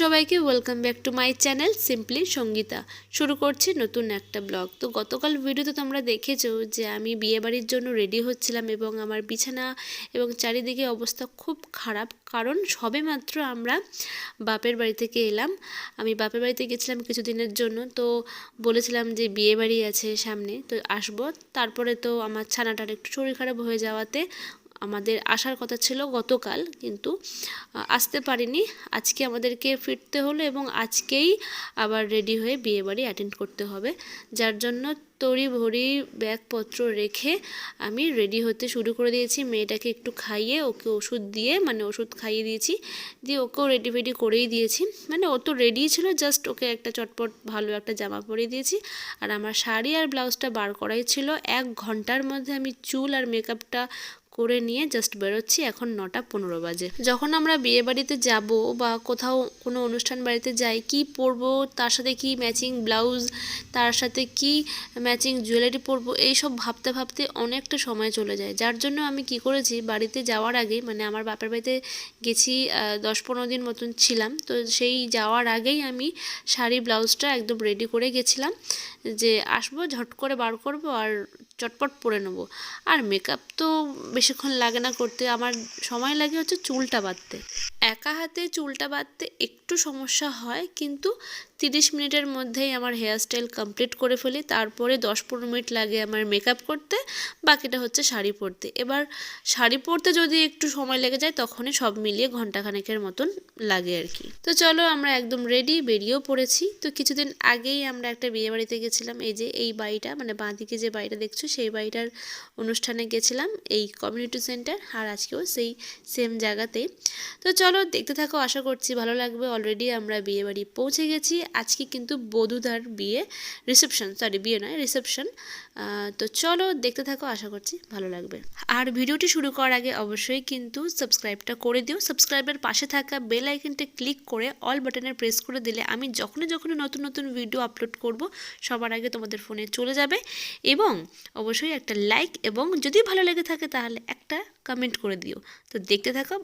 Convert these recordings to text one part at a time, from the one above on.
সবাইকে welcome back to my channel simply Sangeeta. শুরু করছি নতুন একটা ব্লগ। তো গতকাল ভিডিওতে তোমরা দেখেছ যে আমি বিয়েবাড়ির জন্য রেডি হচ্ছিলাম এবং আমার বিছানা এবং চারিদিকে অবস্থা খুব খারাপ, কারণ সবে মাত্র আমরা বাপের বাড়ি থেকে এলাম। আমি বাপের বাড়িতে গেছিলাম কিছুদিনের জন্য, তো বলেছিলাম যে বিয়ে বাড়ি আছে সামনে, তো আসব। তারপরে তো আমার ছানাটার একটু শরীর খারাপ হয়ে যাওয়াতে আমাদের আসার কথা ছিল গতকাল, কিন্তু আসতে পারিনি। আজকে আমাদেরকে ফিরতে হলো এবং আজকেই আবার রেডি হয়ে বিয়েবাড়ি অ্যাটেন্ড করতে হবে। যার জন্য তড়ি ভড়ি ব্যাগপত্র রেখে আমি রেডি হতে শুরু করে দিয়েছি। মেয়েটাকে একটু খাইয়ে ওকে ওষুধ দিয়ে মানে ওষুধ খাইয়ে দিয়েছি। দিয়ে ওকেও রেডি ফেডি করেই দিয়েছি। মানে ও তো রেডি ছিল জাস্ট ওকে একটা চটপট ভালো একটা জামা পরিয়ে দিয়েছি। আর আমার শাড়ি আর ব্লাউজটা বার করাই ছিল। এক ঘণ্টার মধ্যে আমি চুল আর মেকআপটা করে নিয়ে জাস্ট বেরোচ্ছি এখন নটা পনেরো বাজে। যখন আমরা বিয়ে বাড়িতে যাব বা কোথাও কোনো অনুষ্ঠান বাড়িতে যাই, কি পরবো, তার সাথে কি ম্যাচিং ব্লাউজ তার সাথে কি ম্যাচিং জুয়েলারি পরবো, এইসব ভাবতে ভাবতে অনেকটা সময় চলে যায়। যার জন্য আমি কি করেছি, বাড়িতে যাওয়ার আগে মানে আমার বাপের বাড়িতে গেছি দশ পনেরো দিন মতন ছিলাম, তো সেই যাওয়ার আগেই আমি শাড়ি ব্লাউজটা একদম রেডি করে গেছিলাম যে আসব, ঝট করে বার করব আর চটপট পরে নেব। আর মেকআপ তো বেশিক্ষণ লাগে না করতে, আমার সময় লাগে হচ্ছে চুলটা বাঁধতে। একা হাতে চুলটা বাঁধতে একটু সমস্যা হয়, কিন্তু তিরিশ মিনিটের মধ্যেই আমার হেয়ারস্টাইল কমপ্লিট করে ফেলি, তারপরে দশ পনেরো মিনিট লাগে আমার মেকআপ করতে, বাকিটা হচ্ছে শাড়ি পরতে। এবার শাড়ি পরতে যদি একটু সময় লেগে যায়, তখনই সব মিলিয়ে ঘন্টাখানেকের মতন লাগে আর কি। তো চলো আমরা একদম রেডি বেরিয়েও পড়েছি। তো কিছুদিন আগেই আমরা একটা বিয়ে বাড়িতে গেছিলাম, এই যে এই বাড়িটা মানে বাঁদিকে যে বাড়িটা দেখছ, সেই বাড়িটার অনুষ্ঠানে গেছিলাম, এই কমিউনিটি সেন্টার আর আজকেও সেই সেম জায়গাতে। তো চলো দেখতে থাকো, আশা করছি ভালো লাগবে। অলরেডি আমরা বিয়ে বাড়ি পৌঁছে গেছি। আজকে কিন্তু বধুদার বিয়ে রিসেপশন সরি বিয়ে নয় রিসেপশন তো চলো দেখতে থাকো, আশা করছি ভালো লাগবে। আর ভিডিওটি শুরু করার আগে অবশ্যই কিন্তু সাবস্ক্রাইবটা করে দিও। সাবস্ক্রাইবের পাশে থাকা বেল আইকনটা ক্লিক করে অল বাটনে প্রেস করে দিলে আমি যখনই যখনই নতুন নতুন ভিডিও আপলোড করব, সবার আগে তোমাদের ফোনে চলে যাবে। এবং অবশ্যই একটা লাইক এবং যদি ভালো লেগে থাকে তাহলে একটা কমেন্ট করে দিও। তো দেখতে থাকো।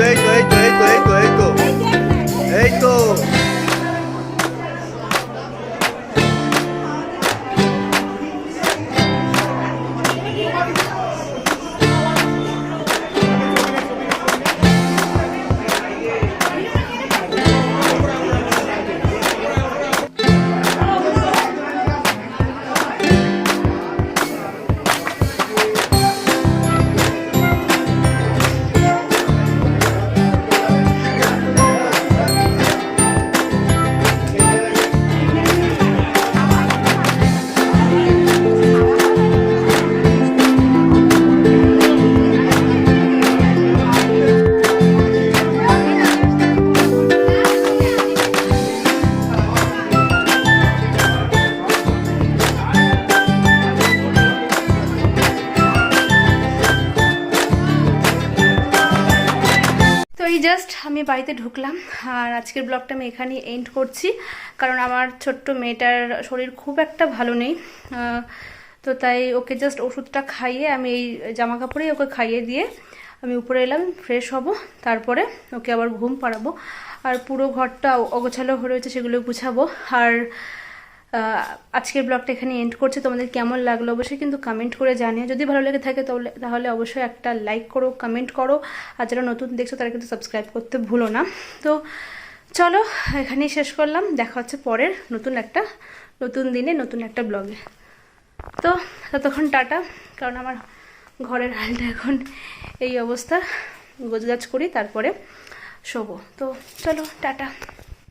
এই তো এই তো এই তো এই তো এই তো এই তো এই জাস্ট আমি বাড়িতে ঢুকলাম, আর আজকের ব্লগটা আমি এখানেই এন্ড করছি, কারণ আমার ছোট্ট মেয়েটার শরীর খুব একটা ভালো নেই তো তাই ওকে জাস্ট ওষুধটা খাইয়ে আমি এই জামা কাপড়েই ওকে খাইয়ে দিয়ে আমি উপরে এলাম ফ্রেশ হব, তারপরে ওকে আবার ঘুম পাড়াবো, আর পুরো ঘরটা অগোছালো হয়ে রয়েছে সেগুলো গুছাবো, আর আজকের ব্লগটা এখানে এন্ড করছে। তোমাদের কেমন লাগল অবশ্যই কিন্তু কমেন্ট করে জানিও। যদি ভালো লেগে থাকে তাহলে তাহলে অবশ্যই একটা লাইক করো কমেন্ট করো। আর যারা নতুন দেখছ তারা কিন্তু সাবস্ক্রাইব করতে ভুলো না। তো চলো, এখানেই শেষ করলাম। দেখা হচ্ছে পরের নতুন একটা, নতুন দিনে, নতুন একটা ব্লগে তো ততক্ষণ টাটা। কারণ আমার ঘরের হালটা এখন এই অবস্থা। গোজগাছ করি, তারপরে শোবো। তো চলো, টাটা।